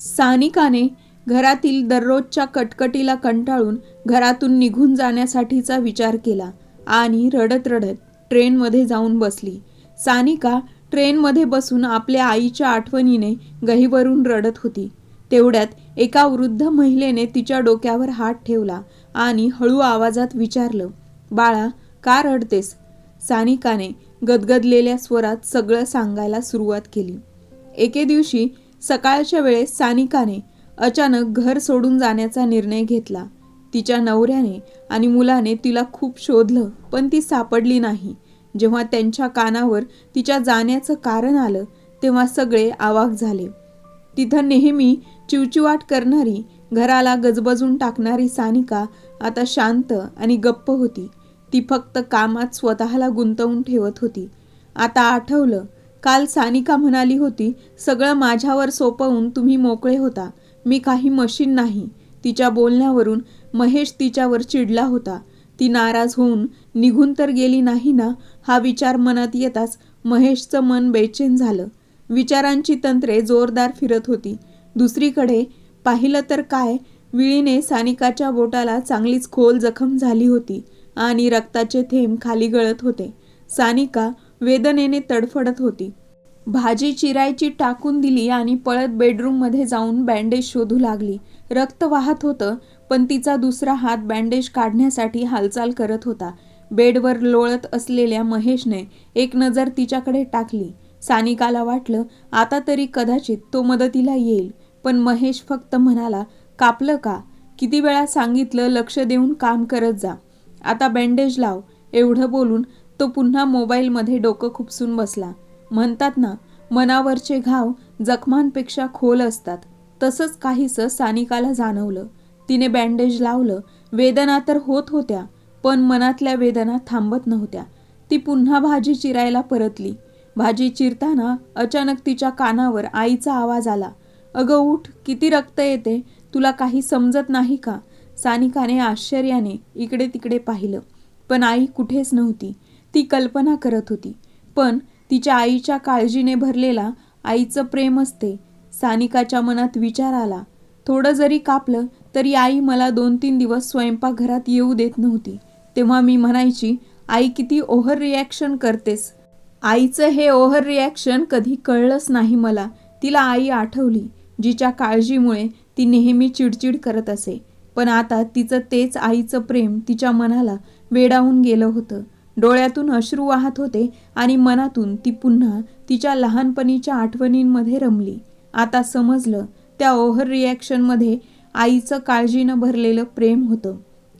सानिकाने घरातील दररोजच्या कटकटीला कंटाळून घरातून निघून जाण्यासाठीचा विचार केला आणि रडत रडत ट्रेनमध्ये जाऊन बसली. सानिका ट्रेनमध्ये बसून आपल्या आईच्या आठवणीने गहीवरून रडत होती. तेवढ्यात एका वृद्ध महिलेने तिच्या डोक्यावर हात ठेवला आणि हळू आवाजात विचारलं बाळा का रडतेस? सानिकाने गदगदलेल्या स्वरात सगळं सांगायला सुरुवात केली. एके दिवशी सकाळच्या वेळेस सानिकाने अचानक घर सोडून जाण्याचा निर्णय घेतला. तिच्या नवऱ्याने आणि मुलाने तिला खूप शोधलं पण ती सापडली नाही. जेव्हा त्यांच्या कानावर तिच्या जाण्याचं कारण आलं तेव्हा सगळे आवाक झाले. तिथं नेहमी चिवचिवाट करणारी घराला गजबजून टाकणारी सानिका आता शांत आणि गप्प होती. ती फक्त कामात स्वतःला गुंतवून ठेवत होती. आता आठवलं काल सानिका म्हणाली होती सगळं माझ्यावर सोपवून तुम्ही मोकळे होता. मी काही मशीन नाही. तिच्या बोलण्यावरून महेश तिच्यावर चिडला होता. ती नाराज होऊन निघून तर गेली नाही ना? हा विचार मनात येताच महेशचं मन बेचैन झालं. विचारांची तंत्रे जोरदार फिरत होती. दुसरीकडे पाहिलं तर काय विळीने सानिकाच्या बोटाला चांगलीच खोल जखम झाली होती आणि रक्ताचे थेंब खाली गळत होते. सानिका वेदनेने तडफडत होती. भाजी चिरायची टाकून दिली आणि पळत बेडरूममध्ये जाऊन बँडेज शोधू लागली. रक्त वाहत होतं पण तिचा दुसरा हात बँडेज काढण्यासाठी हालचाल करत होता. बेडवर लोळत असलेल्या महेशने एक नजर तिच्याकडे टाकली. सानिकाला वाटलं आता तरी कदाचित तो मदतीला येईल. पण महेश फक्त म्हणाला कापलं का? किती वेळा सांगितलं लक्ष देऊन काम करत जा. आता बँडेज लाव. एवढं बोलून तो पुन्हा मोबाईलमध्ये डोकं खुपसून बसला. म्हणतात ना मनावरचे घाव जखमांपेक्षा खोल असतात. तसंच काहीसं सानिकाला जाणवलं. तिने बँडेज लावलं. वेदना तर होत होत्या पण मनातल्या वेदना थांबत नव्हत्या. ती पुन्हा भाजी चिरायला परतली. भाजी चिरताना अचानक तिच्या कानावर आईचा आवाज आला. अगं उठ किती रक्त येते? तुला काही समजत नाही का? सानिकाने आश्चर्याने इकडे तिकडे पाहिलं. पण आई कुठेच नव्हती. ती कल्पना करत होती. पण तिच्या आईच्या काळजीने भरलेला आईचं प्रेम असते. सानिकाच्या मनात विचार आला. थोडं जरी कापलं तरी आई मला दोन तीन दिवस स्वयंपाकघरात येऊ देत नव्हती. तेव्हा मी म्हणायची आई किती ओव्हर रिॲक्शन करतेस. आईचं हे ओव्हर रिॲक्शन कधी कळलंच नाही मला. तिला आई आठवली जिच्या काळजीमुळे ती नेहमी चिडचिड करत असे. पण आता तिचं तेच आईचं प्रेम तिच्या मनाला वेडावून गेलं होतं. डोळ्यातून अश्रू वाहत होते आणि मनातून ती पुन्हा तिच्या लहानपणीच्या आठवणींमध्ये रमली. आता समजलं त्या ओव्हर रिॲक्शनमध्ये आईचं काळजीनं भरलेलं प्रेम होतं.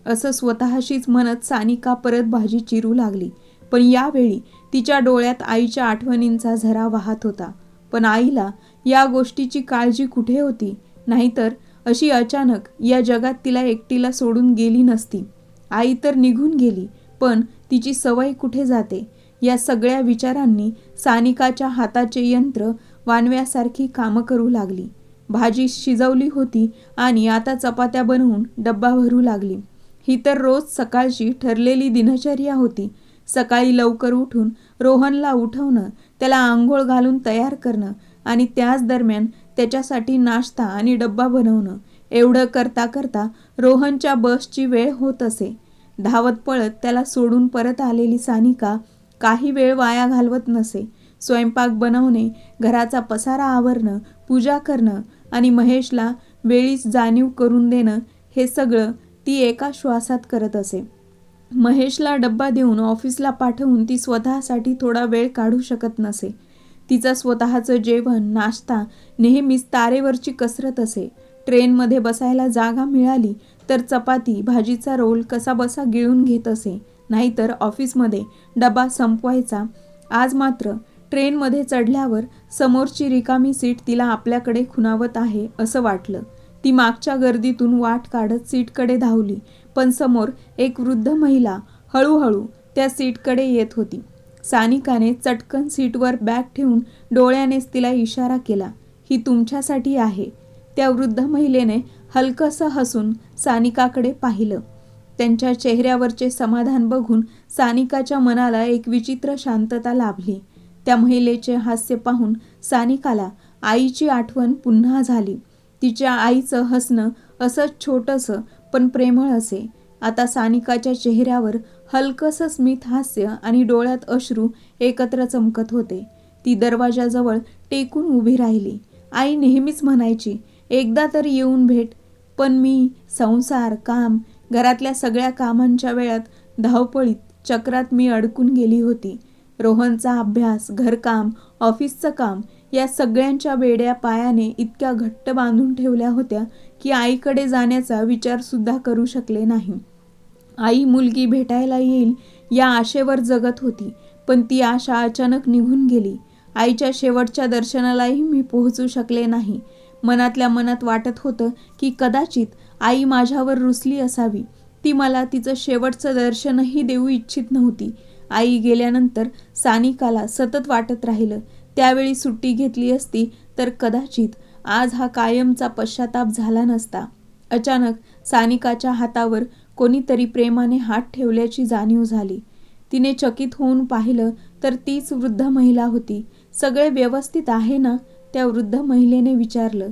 असं स्वतःशीच म्हणत सानिका परत भाजी चिरू लागली. पण यावेळी तिच्या डोळ्यात आईच्या आठवणींचा झरा वाहत होता. पण आईला या गोष्टीची काळजी कुठे होती? नाहीतर अशी अचानक या जगात तिला एकटीला सोडून गेली नसती. आई तर निघून गेली पण तिची सवय कुठे जाते? या सगळ्या विचारांनी सानिकाच्या हाताचे यंत्र वानव्यासारखी कामं करू लागली. भाजी शिजवली होती आणि आता चपात्या बनवून डब्बा भरू लागली. ही तर रोज सकाळची ठरलेली दिनचर्या होती. सकाळी लवकर उठून रोहनला उठवणं त्याला आंघोळ घालून तयार करणं आणि त्याच दरम्यान त्याच्यासाठी नाश्ता आणि डब्बा बनवणं. एवढं करता करता रोहनच्या बसची वेळ होत असे. धावत पळत त्याला सोडून परत आलेली सानिका काही वेळ वाया घालवत नसे. स्वयंपाक बनवणे घराचा पसारा आवरणं पूजा करणं आणि महेशला वेळीच जाणीव करून देणं हे सगळं ती एका श्वासात करत असे. महेशला डब्बा देऊन ऑफिसला पाठवून ती स्वतःसाठी थोडा वेळ काढू शकत नसे. तिचं स्वतःचं जेवण नाश्ता नेहमीच तारेवरची कसरत असे. ट्रेनमध्ये बसायला जागा मिळाली तर चपाती भाजीचा रोल कसा बसा गिळून घेत असे. नाहीतर ऑफिसमध्ये डबा संपवायचा. आज मात्र ट्रेनमध्ये चढल्यावर समोरची रिकामी सीट तिला आपल्याकडे खुणावत आहे असं वाटलं. ती मागच्या गर्दीतून वाट काढत सीटकडे धावली पण समोर एक वृद्ध महिला हळूहळू त्या सीटकडे येत होती. सानिकाने चटकन सीटवर बॅग ठेवून डोळ्यानेच तिला इशारा केला ही तुमच्यासाठी आहे. त्या वृद्ध महिलेने हलकंसं हसून सानिकाकडे पाहिलं. त्यांच्या चेहऱ्यावरचे समाधान बघून सानिकाच्या मनाला एक विचित्र शांतता लाभली. त्या महिलेचे हास्य पाहून सानिकाला आईची आठवण पुन्हा झाली. तिच्या आईचं हसणं असंच छोटंसं पण प्रेमळ असे. आता सानिकाच्या चेहऱ्यावर हलकसं स्मित हास्य आणि डोळ्यात अश्रू एकत्र चमकत होते. ती दरवाजाजवळ टेकून उभी राहिली. आई नेहमीच म्हणायची एकदा तर येऊन भेट. पण मी संसार काम घरातल्या सगळ्या कामांच्या वेळात धावपळीत चक्रात मी अडकून गेली होती. रोहनचा अभ्यास घरकाम ऑफिसचं काम या सगळ्यांच्या वेड्या पायाने इतक्या घट्ट बांधून ठेवल्या होत्या की आईकडे जाण्याचा विचारसुद्धा करू शकले नाही. आई मुलगी भेटायला येईल या आशेवर जगत होती पण ती आशा अचानक निघून गेली. आईच्या शेवटच्या दर्शनालाही मी पोहोचू शकले नाही. मनातल्या मनात वाटत होतं की कदाचित आई माझ्यावर रुसली असावी. ती मला तिचं शेवटचं दर्शनही देऊ इच्छित नव्हती. आई गेल्यानंतर सानिकाला सतत वाटत राहिलं. त्यावेळी सुट्टी घेतली असती तर कदाचित आज हा कायमचा पश्चाताप झाला नसता. अचानक सानिकाच्या हातावर कोणीतरी प्रेमाने हात ठेवल्याची जाणीव झाली. तिने चकित होऊन पाहिलं तर तीच वृद्ध महिला होती. सगळे व्यवस्थित आहे ना? त्या वृद्ध महिलेने विचारलं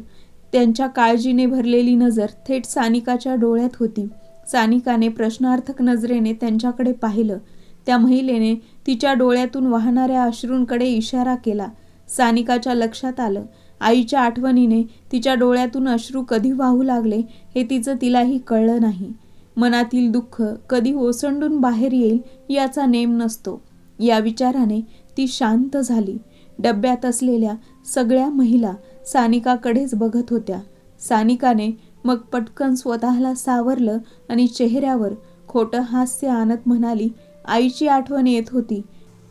त्यांच्या काळजीने भरलेली नजर थेट सानिकाच्या डोळ्यात होती. सानिकाने प्रश्नार्थक नजरेने त्यांच्याकडे पाहिलं. त्या महिलेने तिच्या डोळ्यातून वाहणाऱ्या अश्रूंकडे इशारा केला. सानिकाच्या लक्षात आलं आईच्या आठवणीने तिच्या डोळ्यातून अश्रू कधी वाहू लागले हे तिचं तिलाही कळलं नाही. मनातील दुःख कधी ओसंडून बाहेर येईल याचा नेम नसतो. या विचाराने ती शांत झाली. डब्यात असलेल्या सगळ्या महिला सानिकाकडेच बघत होत्या. सानिकाने मग पटकन स्वतःला सावरलं आणि चेहऱ्यावर खोटं हास्य आणत म्हणाली आईची आठवण येत होती.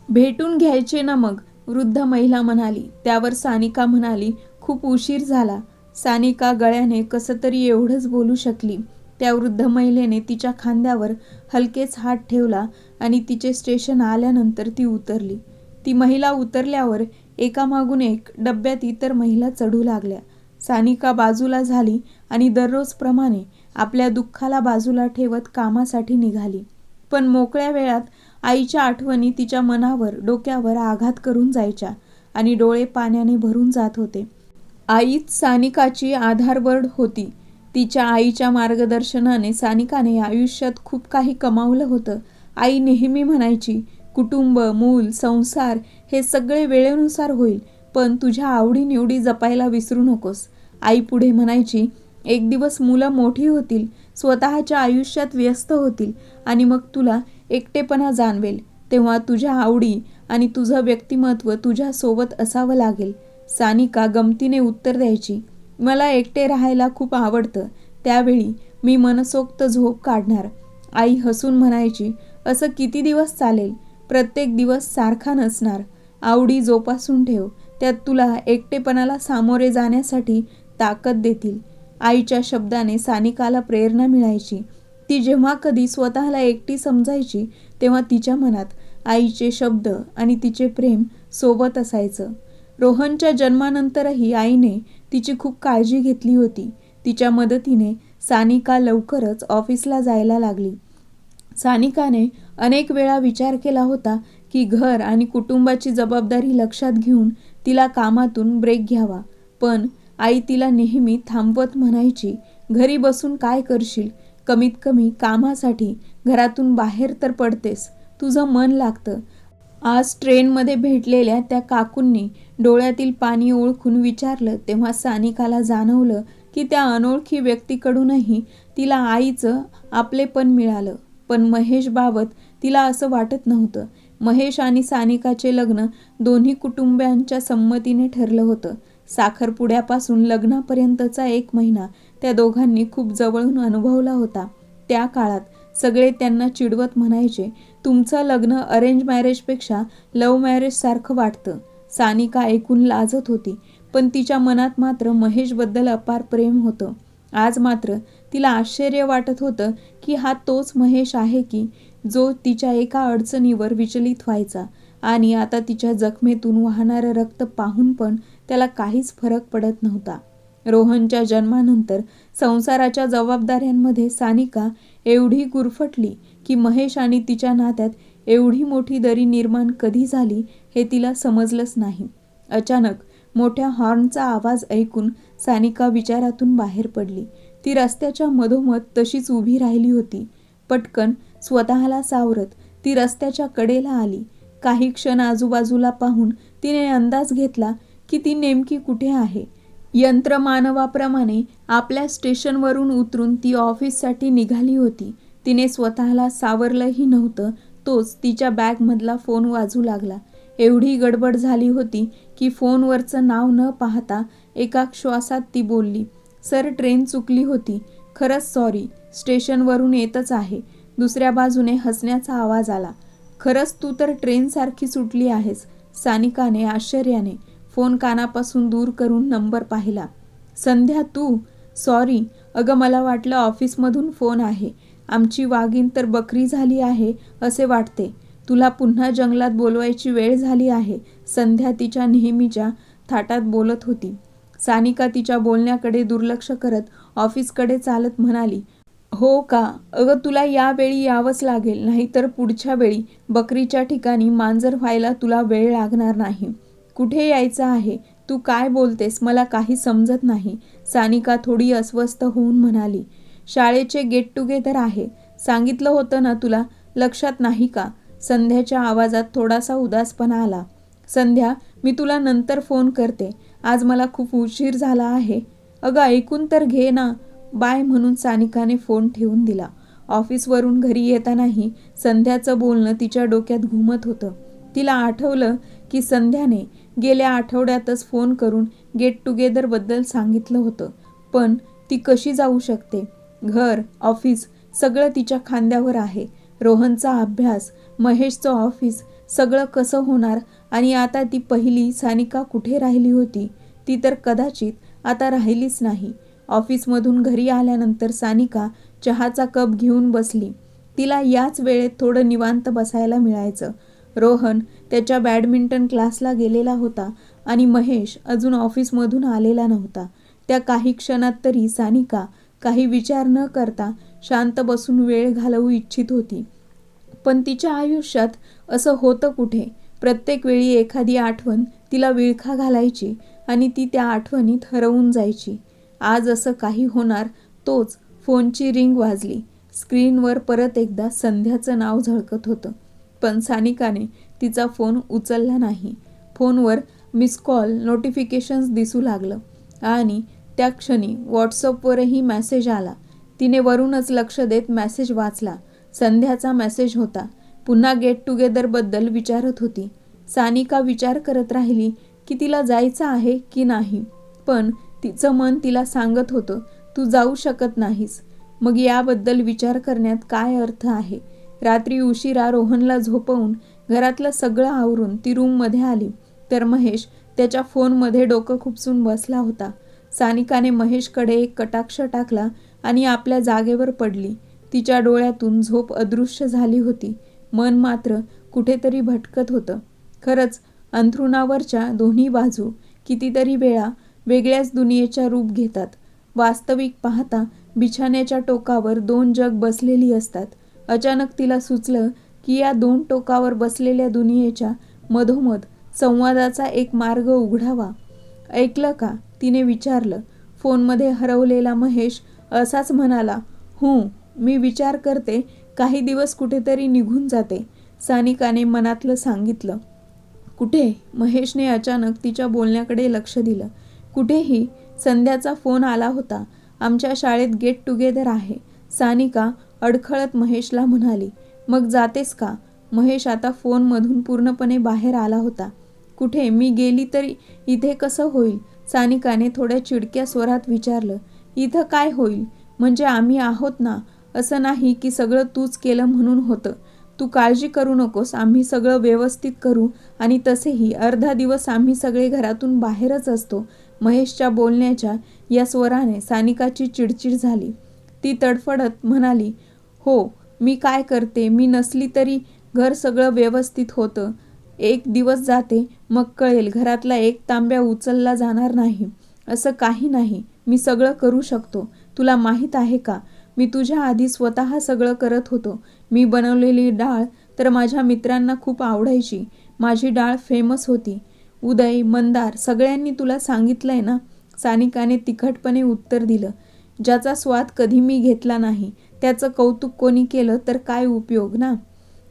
भेटून घ्यायचे ना मग वृद्ध महिला म्हणाली. त्यावर सानिका म्हणाली खूप उशीर झाला. सानिका गळ्याने कसं तरी एवढंच बोलू शकली. त्या वृद्ध महिलेने तिच्या खांद्यावर हलकेच हात ठेवला आणि तिचे स्टेशन आल्यानंतर ती उतरली. ती महिला उतरल्यावर एकामागून एक डब्यात इतर महिला चढू लागल्या. सानिका बाजूला झाली आणि दररोजप्रमाणे आपल्या दुःखाला बाजूला ठेवत कामासाठी निघाली. पण मोकळ्या वेळात आईच्या आठवणी तिच्या मनावर डोक्यावर आघात करून जायच्या आणि डोळे पाण्याने भरून जात होते. आईच सानिकाची आधारवड होती. तिच्या आईच्या मार्गदर्शनाने सानिकाने आयुष्यात खूप काही कमावलं होतं. आई नेहमी म्हणायची कुटुंब मूल संसार हे सगळे वेळेनुसार होईल पण तुझ्या आवडीनिवडी जपायला विसरू नकोस. आई पुढे म्हणायची एक दिवस मुलं मोठी होतील स्वतःच्या आयुष्यात व्यस्त होतील आणि मग तुला एकटेपणा जाणवेल. तेव्हा तुझ्या आवडी आणि तुझं व्यक्तिमत्व तुझ्यासोबत असावं लागेल. सानिका गमतीने उत्तर द्यायची मला एकटे राहायला खूप आवडतं. त्यावेळी मी मनसोक्त झोप काढणार. आई हसून म्हणायची असं किती दिवस चालेल? प्रत्येक दिवस सारखा नसणार. आवडी जोपासून ठेव. त्यात तुला एकटेपणाला सामोरे जाण्यासाठी ताकद देतील. आईच्या शब्दाने सानिकाला प्रेरणा मिळायची. ती जेव्हा कधी स्वतःला एकटी समजायची तेव्हा तिच्या मनात आईचे शब्द आणि तिचे प्रेम सोबत असायचं. रोहनच्या जन्मानंतरही आईने तिची खूप काळजी घेतली होती. तिच्या मदतीने सानिका लवकरच ऑफिसला जायला लागली. सानिकाने अनेक वेळा विचार केला होता की घर आणि कुटुंबाची जबाबदारी लक्षात घेऊन तिला कामातून ब्रेक घ्यावा. पण आई तिला नेहमी थांबवत म्हणायची घरी बसून काय करशील? कमीत कमी कामासाठी. घरातून बाहेर तर पडतेस. तुझं मन लागतं. आज ट्रेनमध्ये भेटलेल्या त्या काकूंनी डोळ्यातील पाणी ओळखून विचारलं. तेव्हा सानिकाला जाणवलं की त्या अनोळखी व्यक्तीकडूनही तिला आईचं आपलेपण मिळालं. पण महेशबाबत तिला असं वाटत नव्हतं. महेश आणि सानिकाचे लग्न दोन्ही कुटुंबियांच्या संमतीने ठरलं होतं. साखरपुड्यापासून लग्नापर्यंतचा एक महिना त्या दोघांनी खूप जवळून अनुभवला होता. त्या काळात सगळे त्यांना चिडवत म्हणायचे तुमचं लग्न अरेंज मॅरेजपेक्षा लव्ह मॅरेजसारखं वाटतं. सानिका ऐकून लाजत होती पण तिच्या मनात मात्र महेशबद्दल अपार प्रेम होतं. आज मात्र तिला आश्चर्य वाटत होतं की हा तोच महेश आहे की जो तिच्या एका अडचणीवर विचलित व्हायचा आणि आता तिच्या जखमेतून वाहणारं रक्त पाहून पण त्याला काहीच फरक पडत नव्हता. रोहनच्या जन्मानंतर संसाराच्या जबाबदाऱ्यांमध्ये सानिका एवढी गुरफटली की महेश आणि तिच्या नात्यात एवढी मोठी दरी निर्माण कधी झाली हे तिला समजलंच नाही. अचानक मोठ्या हॉर्नचा आवाज ऐकून सानिका विचारातून बाहेर पडली. ती रस्त्याच्या मधोमध तशीच उभी राहिली होती. पटकन स्वतःला सावरत ती रस्त्याच्या कडेला आली. काही क्षण आजूबाजूला पाहून तिने अंदाज घेतला की ती नेमकी कुठे आहे. यंत्रमानवाप्रमाणे आपल्या स्टेशनवरून उतरून ती ऑफिससाठी निघाली होती. तिने स्वतःला सावरलंही नव्हतं तोच तिच्या बॅगमधला फोन वाजू लागला. एवढी गडबड झाली होती की फोनवरचं नाव न पाहता एका श्वासात ती बोलली सर ट्रेन चुकली होती. खरंच सॉरी. स्टेशनवरून येतच आहे. दुसऱ्या बाजूने हसण्याचा आवाज आला. खरंच तू तर ट्रेनसारखी सुटली आहेस सानिकाने आश्चर्याने फोन कानापासून दूर करून नंबर पाहिला. संध्या तू? सॉरी. अगं मला वाटलं ऑफिसमधून फोन आहे. आमची वाघीण तर बकरी झाली आहे असे वाटते. तुला पुन्हा जंगलात बोलवायची वेळ झाली आहे संध्या तिच्या नेहमीच्या थाटात बोलत होती. सानिका तिच्या बोलण्याकडे दुर्लक्ष करत ऑफिसकडे चालत म्हणाली हो का? अगं तुला यावेळी यावंच लागेल नाहीतर पुढच्या वेळी बकरीच्या ठिकाणी मांजर व्हायला तुला वेळ लागणार नाही. कुठे यायचं आहे? तू काय बोलतेस? मला काही समजत नाही. सानिका थोडी अस्वस्थ होऊन म्हणाली. शाळेचे गेट टुगेदर आहे. सांगितलं होतं ना तुला? लक्षात नाही का? संध्याच्या आवाजात थोडासा उदासपणा आला. संध्या मी तुला नंतर फोन करते. आज मला खूप उशीर झाला आहे. अगं ऐकून तर घे ना. बाय म्हणून सानिकाने फोन ठेवून दिला. ऑफिसवरून घरी येतानाही संध्याचं बोलणं तिच्या डोक्यात घुमत होतं. तिला आठवलं की संध्याने गेल्या आठवड्यातच फोन करून गेट टुगेदरबद्दल सांगितलं होतं. पण ती कशी जाऊ शकते? घर ऑफिस सगळं तिच्या खांद्यावर आहे. रोहनचा अभ्यास महेशचं ऑफिस सगळं कसं होणार? आणि आता ती पहिली सानिका कुठे राहिली होती? ती तर कदाचित आता राहिलीच नाही. ऑफिसमधून घरी आल्यानंतर सानिका चहाचा कप घेऊन बसली. तिला याच वेळेत थोडं निवांत बसायला मिळायचं. रोहन त्याच्या बॅडमिंटन क्लासला गेलेला होता आणि महेश अजून ऑफिसमधून आलेला नव्हता. त्या काही क्षणात तरी सानिका काही विचार न करता शांत बसून वेळ घालवू इच्छित होती. पण तिच्या आयुष्यात असं होतं कुठे? प्रत्येक वेळी एखादी आठवण तिला विळखा घालायची आणि ती त्या आठवणीत हरवून जायची. आज असं काही होणार तोच फोनची रिंग वाजली. स्क्रीनवर परत एकदा संध्याचं नाव झळकत होतं. पण सानिकाने तिचा फोन उचलला नाही. फोनवर मिस कॉल नोटिफिकेशन्स दिसू लागलं. आणि त्या क्षणी व्हॉट्सअपवरही मेसेज आला. तिने वरूनच लक्ष देत मेसेज वाचला. संध्याचा मेसेज होता. पुन्हा गेट टुगेदरबद्दल विचारत होती. सानिका विचार करत राहिली की तिला जायचं आहे की नाही. पण तिचं मन तिला सांगत होतं तू जाऊ शकत नाहीस. मग याबद्दल विचार करण्यात काय अर्थ आहे? रात्री उशिरा रोहनला झोपवून घरातलं सगळं आवरून ती रूममध्ये आली. तर महेश त्याच्या फोनमध्ये डोकं खुपसून बसला होता. सानिकाने महेशकडे एक कटाक्ष टाकला आणि आपल्या जागेवर पडली. तिच्या डोळ्यातून झोप अदृश्य झाली होती. मन मात्र कुठेतरी भटकत होतं. खरंच अंथरुणावरच्या दोन्ही बाजू कितीतरी वेळा वेगळ्याच दुनियेच्या रूप घेतात. वास्तविक पाहता बिछाण्याच्या टोकावर दोन जग बसलेली असतात. अचानक तिला सुचलं की या दोन टोकावर बसलेल्या दुनियेच्या मधोमध संवादाचा एक मार्ग उघडावा. ऐकलं का? तिने विचारलं. फोनमध्ये हरवलेला महेश असाच म्हणाला हूं मी विचार करते काही दिवस कुठेतरी निघून जाते सानिकाने मनातलं सांगितलं. कुठे? महेशने अचानक तिच्या बोलण्याकडे लक्ष दिलं. कुठेही संध्याचा फोन आला होता. आमच्या शाळेत गेट टुगेदर आहे. सानिका अडखळत महेशला म्हणाली मग जातेस का? महेश आता फोनमधून पूर्णपणे बाहेर आला होता. कुठे? मी गेली तरी इथे कसं होईल? सानिकाने थोड्या चिडक्या स्वरात विचारलं. इथं काय होईल? म्हणजे आम्ही आहोत ना? असं नाही की सगळं तूच केलं म्हणून होतं. तू काळजी करू नकोस. आम्ही सगळं व्यवस्थित करू आणि तसेही. अर्धा दिवस आम्ही सगळे घरातून बाहेरच असतो. महेशच्या बोलण्याच्या या स्वराने सानिकाची चिडचिड झाली. ती तडफडत म्हणाली हो मी काय करते? मी नसली तरी घर सगळं व्यवस्थित होतं. एक दिवस जाते मग कळेल घरातला एक तांब्या उचलला जाणार नाही. असं काही नाही. मी सगळं करू शकतो. तुला माहीत आहे का? मी तुझ्या आधी स्वतः सगळं करत होतो. मी बनवलेली डाळ तर माझ्या मित्रांना खूप आवडायची. माझी डाळ फेमस होती. उदय मंदार सगळ्यांनी तुला सांगितलंय ना? सानिकाने तिखटपणे उत्तर दिलं. ज्याचा स्वाद कधी मी घेतला नाही त्याचं कौतुक कोणी केलं तर काय उपयोग ना?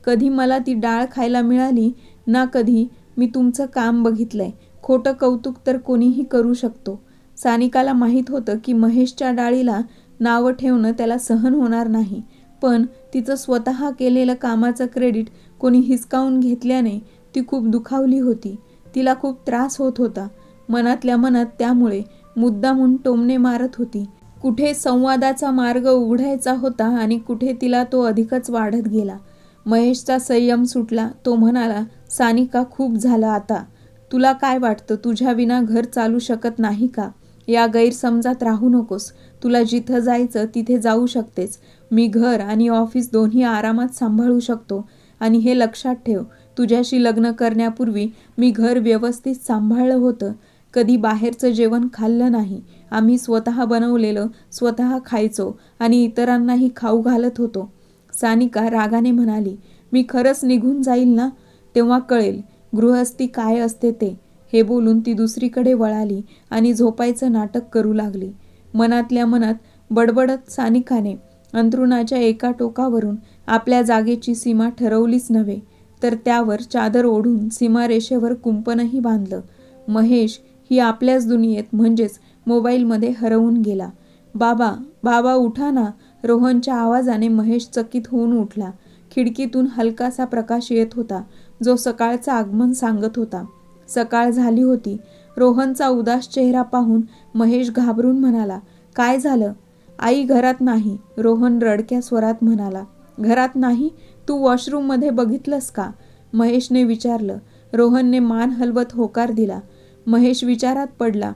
कधी मला ती डाळ खायला मिळाली ना कधी मी तुमचं काम बघितलंय. खोटं कौतुक तर कोणीही करू शकतो. सानिकाला माहीत होतं की महेशच्या डाळीला नावं ठेवणं त्याला सहन होणार नाही. पण तिचं स्वतः केलेलं कामाचं क्रेडिट कोणी हिसकावून घेतल्याने ती खूप दुखावली होती. तिला खूप त्रास होत होता. मनातल्या मनात त्यामुळे मुद्दामून टोमणे मारत होती. कुठे संवादाचा मार्ग उघडायचा होता आणि कुठे तिला तो अधिकच वाढत गेला. महेशचा संयम सुटला. तो म्हणाला सानिका खूप झालं आता. तुला काय वाटतं? तुझ्या विना घर चालू शकत नाही का? या गैरसमजात राहू नकोस. तुला जिथं जायचं तिथे जाऊ शकतेस. मी घर आणि ऑफिस दोन्ही आरामात सांभाळू शकतो. आणि हे लक्षात ठेव. तुझ्याशी लग्न करण्यापूर्वी मी घर व्यवस्थित सांभाळलं होतं. कधी बाहेरचं जेवण खाल्लं नाही. आम्ही स्वतः बनवलेलं स्वतः खायचो आणि इतरांनाही खाऊ घालत होतो. सानिका रागाने म्हणाली मी खरंच निघून जाईल ना? तेव्हा कळेल गृहस्थी काय असते ते. हे बोलून ती दुसरीकडे वळाली आणि झोपायचं नाटक करू लागली. मनातल्या मनात बडबडत सानिकाने अंथरुणाच्या एका टोकावरून आपल्या जागेची सीमा ठरवलीच नव्हे. तर त्यावर चादर ओढून सीमारेषेवर कुंपणही बांधलं. महेश ही आपल्याच दुनियेत म्हणजेच मोबाईलमध्ये हरवून गेला. बाबा बाबा उठा ना. रोहनच्या आवाजाने महेश चकित होऊन उठला. खिडकीतून हलकासा प्रकाश येत होता जो सकाळचं आगमन सांगत होता. सकाळ झाली होती. रोहनचा उदास चेहरा पाहून महेश घाबरून म्हणाला काय झालं? आई घरात नाही रोहन रडक्या स्वरात म्हणाला. घरात नाही? तू वॉशरूममध्ये बघितलंस का? महेशने विचारलं. रोहनने मान हलवत होकार दिला. महेश विचारात पडला.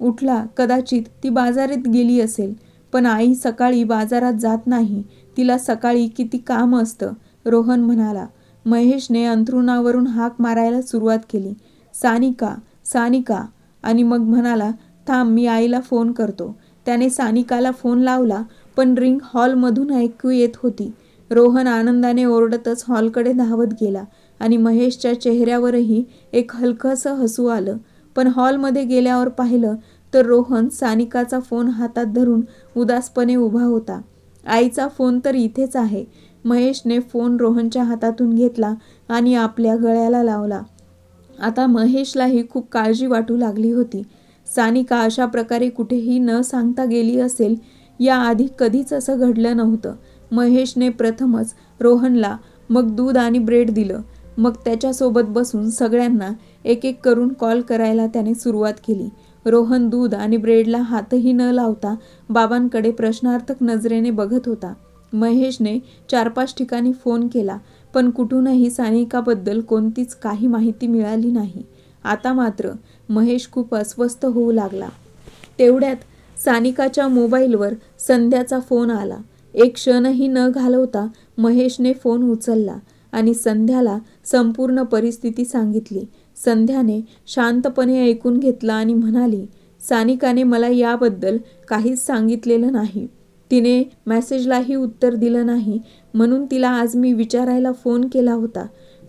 उठला. कदाचित ती बाजारात गेली असेल. पण आई सकाळी बाजारात जात नाही. तिला सकाळी किती काम असतं? रोहन म्हणाला. महेशने अंथरुणावरून हाक मारायला सुरुवात केली. सानिका सानिका. आणि मग म्हणाला थांब मी आईला फोन करतो. त्याने सानिकाला फोन लावला पण रिंग हॉलमधून ऐकू येत होती. रोहन आनंदाने ओरडतच हॉलकडे धावत गेला आणि महेशच्या चेहऱ्यावरही एक हलकंसं हसू आलं. पण हॉलमध्ये गेल्यावर पाहिलं तर रोहन सानिकाचा फोन हातात धरून उदासपणे उभा होता. आईचा फोन तर इथेच आहे. महेशने फोन रोहनच्या हातातून घेतला आणि आपल्या गळ्याला लावला. आता महेशलाही खूप काळजी वाटू लागली होती. सानिका अशा प्रकारे कुठेही न सांगता गेली असेल याआधी कधीच असं घडलं नव्हतं. महेशने प्रथमच रोहनला मग दूध आणि ब्रेड दिलं. मग त्याच्यासोबत बसून सगळ्यांना एक एक करून कॉल करायला त्याने सुरुवात केली. रोहन दूध आणि ब्रेडला हातही न लावता बाबांकडे प्रश्नार्थक नजरेने बघत होता. महेशने चार पाच ठिकाणी फोन केला पण कुठूनही सानिकाबद्दल कोणतीच काही माहिती मिळाली नाही. आता मात्र महेश खूप अस्वस्थ होऊ लागला. तेवढ्यात सानिकाच्या मोबाईलवर संध्याचा फोन आला. एक क्षणही न घालवता महेशने फोन उचलला आणि संध्याला संपूर्ण परिस्थिती सांगितली. संध्याने शांतपणे ऐकून घेतलं आणि म्हणाली सानिकाने मला याबद्दल काहीच सांगितलेलं नाही. तिने मॅसेजलाही उत्तर दिलं नाही. म्हणून तिला आज मी विचारायला फोन केला होता.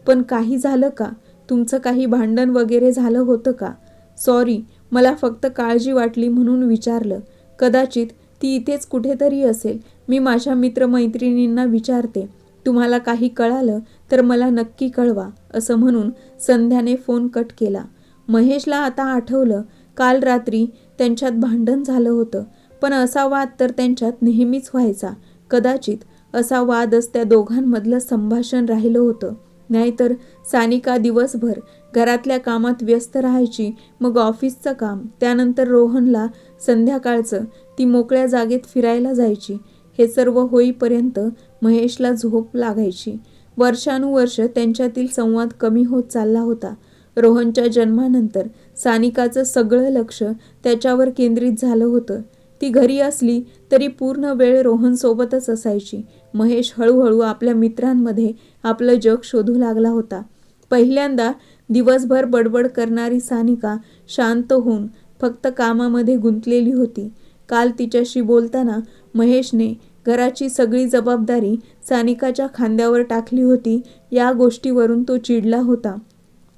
पण काही झालं का? तुमचं काही भांडण वगैरे झालं होतं का? सॉरी मला फक्त काळजी वाटली म्हणून विचारलं. कदाचित ती इथेच कुठेतरी असेल. मी माझ्या मित्रमैत्रिणींना विचारते तुम्हाला काही कळालं तर मला नक्की कळवा असं म्हणून संध्याने फोन कट केला. महेशला आता आठवलं काल रात्री त्यांच्यात भांडण झालं होतं. पण असा वाद तर त्यांच्यात नेहमीच व्हायचा. कदाचित असा वादच त्या दोघांमधलं संभाषण राहिलं होतं. नाहीतर सानिका दिवसभर घरातल्या कामात व्यस्त राहायची मग ऑफिसचं काम त्यानंतर रोहनला संध्याकाळचं ती मोकळ्या जागेत फिरायला जायची. हे सर्व होईपर्यंत महेशला झोप लागायची. वर्षानुवर्ष त्यांच्यातील संवाद कमी होत चालला होता. रोहनच्या जन्मानंतर सानिकाचं सगळं लक्ष त्याच्यावर केंद्रित झालं होतं. ती घरी असली तरी पूर्ण वेळ रोहनसोबतच असायची. महेश हळूहळू आपल्या मित्रांमध्ये आपलं जग शोधू लागला होता. पहिल्यांदा दिवसभर बडबड करणारी सानिका शांत होऊन फक्त कामामध्ये गुंतलेली होती. काल तिच्याशी बोलताना महेशने घराची सगळी जबाबदारी सानिकाच्या खांद्यावर टाकली होती. या गोष्टीवरून तो चिडला होता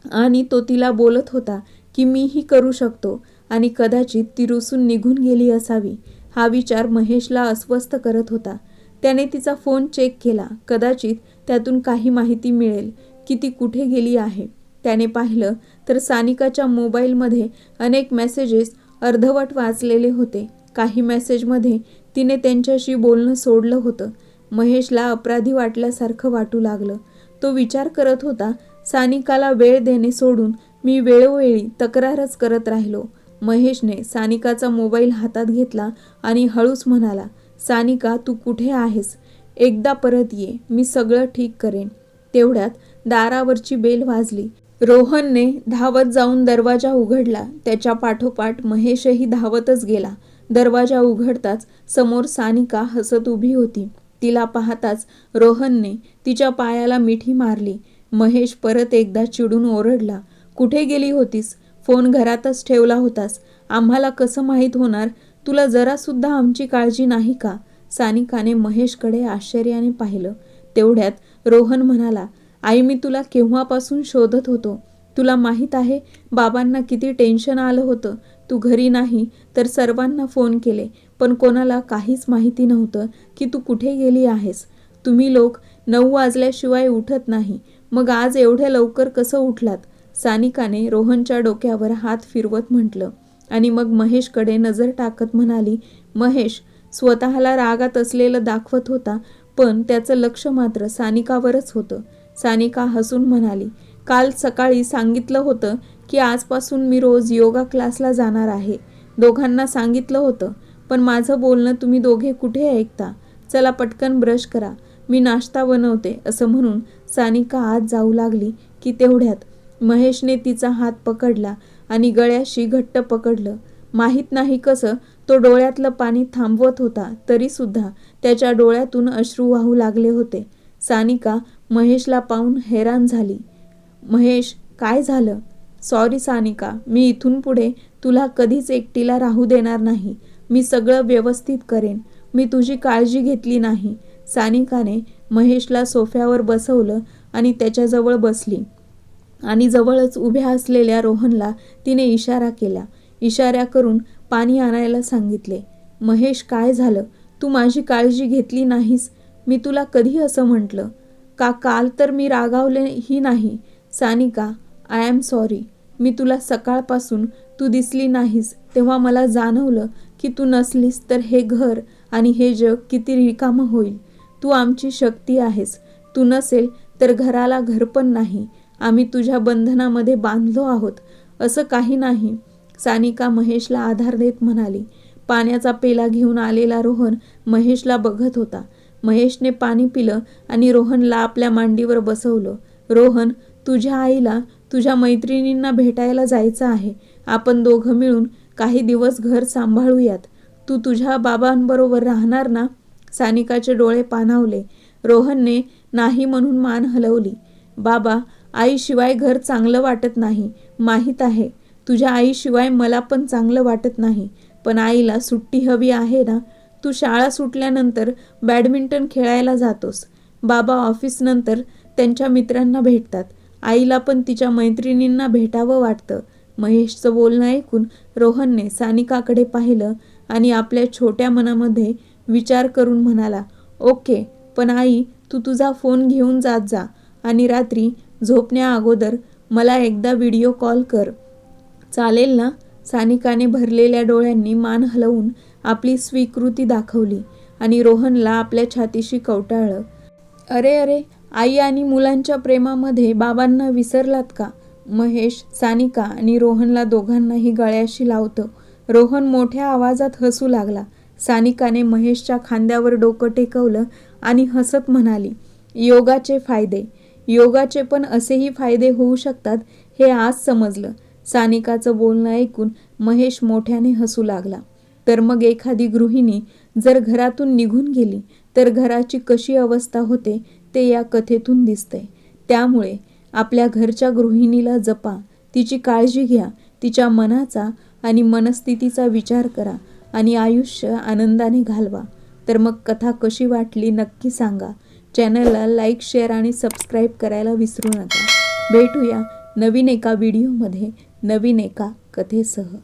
आणि तो तिला बोलत होता की मीही करू शकतो आणि कदाचित ती रुसून निघून गेली असावी हा विचार महेशला अस्वस्थ करत होता. त्याने तिचा फोन चेक केला. कदाचित त्यातून काही माहिती मिळेल की ती कुठे गेली आहे. त्याने पाहिलं तर सानिकाच्या मोबाईलमध्ये अनेक मेसेजेस अर्धवट वाचलेले होते. काही मेसेजमध्ये तिने त्यांच्याशी बोलणं सोडलं होतं. महेशला अपराधी वाटल्यासारखं वाटू लागलं. तो विचार करत होता सानिकाला वेळ देणे सोडून मी वेळोवेळी तक्रारच करत राहिलो. महेशने सानिकाचा मोबाईल हातात घेतला आणि हळूच म्हणाला सानिका तू कुठे आहेस? एकदा परत ये मी सगळं ठीक करेन. तेवढ्यात दारावरची बेल वाजली. रोहनने धावत जाऊन दरवाजा उघडला. त्याच्या पाठोपाठ महेशही धावतच गेला. दरवाजा उघडताच समोर सानिका हसत उभी होती. तिला पाहताच रोहनने तिच्या पायाला मिठी मारली. महेश परत एकदा चिडून ओरडला कुठे गेली होतीस? फोन घरातच ठेवला होतास. आम्हाला कसं माहीत होणार? तुला जरासुद्धा आमची काळजी नाही का? सानिकाने महेशकडे आश्चर्याने पाहिलं. तेवढ्यात रोहन म्हणाला आई मी तुला केव्हापासून शोधत होतो? तुला माहीत आहे बाबांना किती टेन्शन आलं होतं. तू घरी नाही तर सर्वांना फोन केले पण कोणाला काहीच माहिती नव्हतं की तू कुठे गेली आहेस. तुम्ही लोक नऊ वाजल्याशिवाय उठत नाही. मग आज एवढ्या लवकर कसं उठलात? सानिकाने रोहनच्या डोक्यावर हात फिरवत म्हटलं. आणि मग महेशकडे नजर टाकत म्हणाली महेश स्वतःला रागात असलेलं दाखवत होता पण त्याचं लक्ष मात्र सानिकावरच होतं. सानिका हसून म्हणाली काल सकाळी सांगितलं होतं की आजपासून मी रोज योगा क्लासला जाणार आहे. दोघांना सांगितलं होतं पण माझं बोलणं तुम्ही दोघे कुठे ऐकता? चला पटकन ब्रश करा. मी नाश्ता बनवते असं म्हणून सानिका आत जाऊ लागली की तेवढ्यात महेशने तिचा हात पकडला आणि गळ्याशी घट्ट पकडलं. माहीत नाही कसं तो डोळ्यातलं पाणी थांबवत होता तरीसुद्धा त्याच्या डोळ्यातून अश्रू वाहू लागले होते. सानिका महेशला पाहून हैराण झाली. महेश काय झालं? सॉरी सानिका. मी इथून पुढे तुला कधीच एकटीला राहू देणार नाही. मी सगळं व्यवस्थित करेन. मी तुझी काळजी घेतली नाही. सानिकाने महेशला सोफ्यावर बसवलं आणि त्याच्याजवळ बसली. आणि जवळच उभ्या असलेल्या रोहनला तिने इशारा केला. इशारा करून पाणी आणायला सांगितले. महेश काय झालं? तू माझी काळजी घेतली नाहीस. मी तुला कधी असं म्हटलं? का काल तर मी रागावले ही नाही? Sanika I am sorry. मी तुला सकाळपासून तू दिसली नाहीस. तेव्हा मला जाणवलं की तू नसलीस तर हे घर आणि हे जग किती रिकामं होईल. तू आमची शक्ती आहेस. तू नसेल तर घराला घर पण नाही. आम्ही तुझ्या बंधनामध्ये बांधलो आहोत. असं काही नाही सानिका महेशला आधार देत म्हणाली. पाण्याचा पेला घेऊन आलेला रोहन महेशला बघत होता. महेशने पाणी पिलं आणि रोहनला आपल्या मांडीवर बसवलं. रोहन तुझ्या आईला तुझ्या मैत्रिणींना भेटायला जायचं आहे. आपण दोघं मिळून काही दिवस घर सांभाळूयात. तू तुझ्या बाबांबरोबर राहणार ना? सानिकाचे डोळे पाणावले. रोहनने नाही म्हणून मान हलवली. बाबा आईशिवाय घर चांगलं वाटत नाही. माहीत आहे तुझ्या आईशिवाय मला पण चांगलं वाटत नाही. पण आईला सुट्टी हवी आहे ना? तू शाळा सुटल्यानंतर बॅडमिंटन खेळायला जातोस. बाबा ऑफिसनंतर त्यांच्या मित्रांना भेटतात. आईला पण तिच्या मैत्रिणींना भेटावं वाटतं. महेशचं बोलणं ऐकून रोहनने सानिकाकडे पाहिलं आणि आपल्या छोट्या मनामध्ये विचार करून म्हणाला ओके पण आई तू तुझा फोन घेऊन जात जा आणि रात्री झोपण्या अगोदर मला एकदा व्हिडिओ कॉल कर. चालेल ना? सानिकाने भरलेल्या डोळ्यांनी मान हलवून आपली स्वीकृती दाखवली आणि रोहनला आपल्या छातीशी कवटाळलं. अरे अरे आई आणि मुलांच्या प्रेमामध्ये बाबांना विसरलात का? महेश सानिका आणि रोहनला दोघांनाही गळ्याशी लावतं. रोहन मोठ्या आवाजात हसू लागला. सानिकाने महेशच्या खांद्यावर डोकं टेकवलं आणि हसत म्हणाली योगाचे फायदे. योगाचे पण असेही फायदे होऊ शकतात हे आज समजलं. सानिकाचं बोलणं ऐकून महेश मोठ्याने हसू लागला. तर मग एखादी गृहिणी जर घरातून निघून गेली तर घराची कशी अवस्था होते? ते या कथेतून दिसतंय. त्यामुळे आपल्या घरच्या गृहिणीला जपा. तिची काळजी घ्या. तिच्या मनाचा आणि मनस्थितीचा विचार करा आणि आयुष्य आनंदाने घालवा. तर मग कथा कशी वाटली नक्की सांगा. चॅनलला लाईक शेअर आणि सबस्क्राईब करायला विसरू नका. भेटूया नवीन एका व्हिडिओमध्ये नवीन एका कथेसह.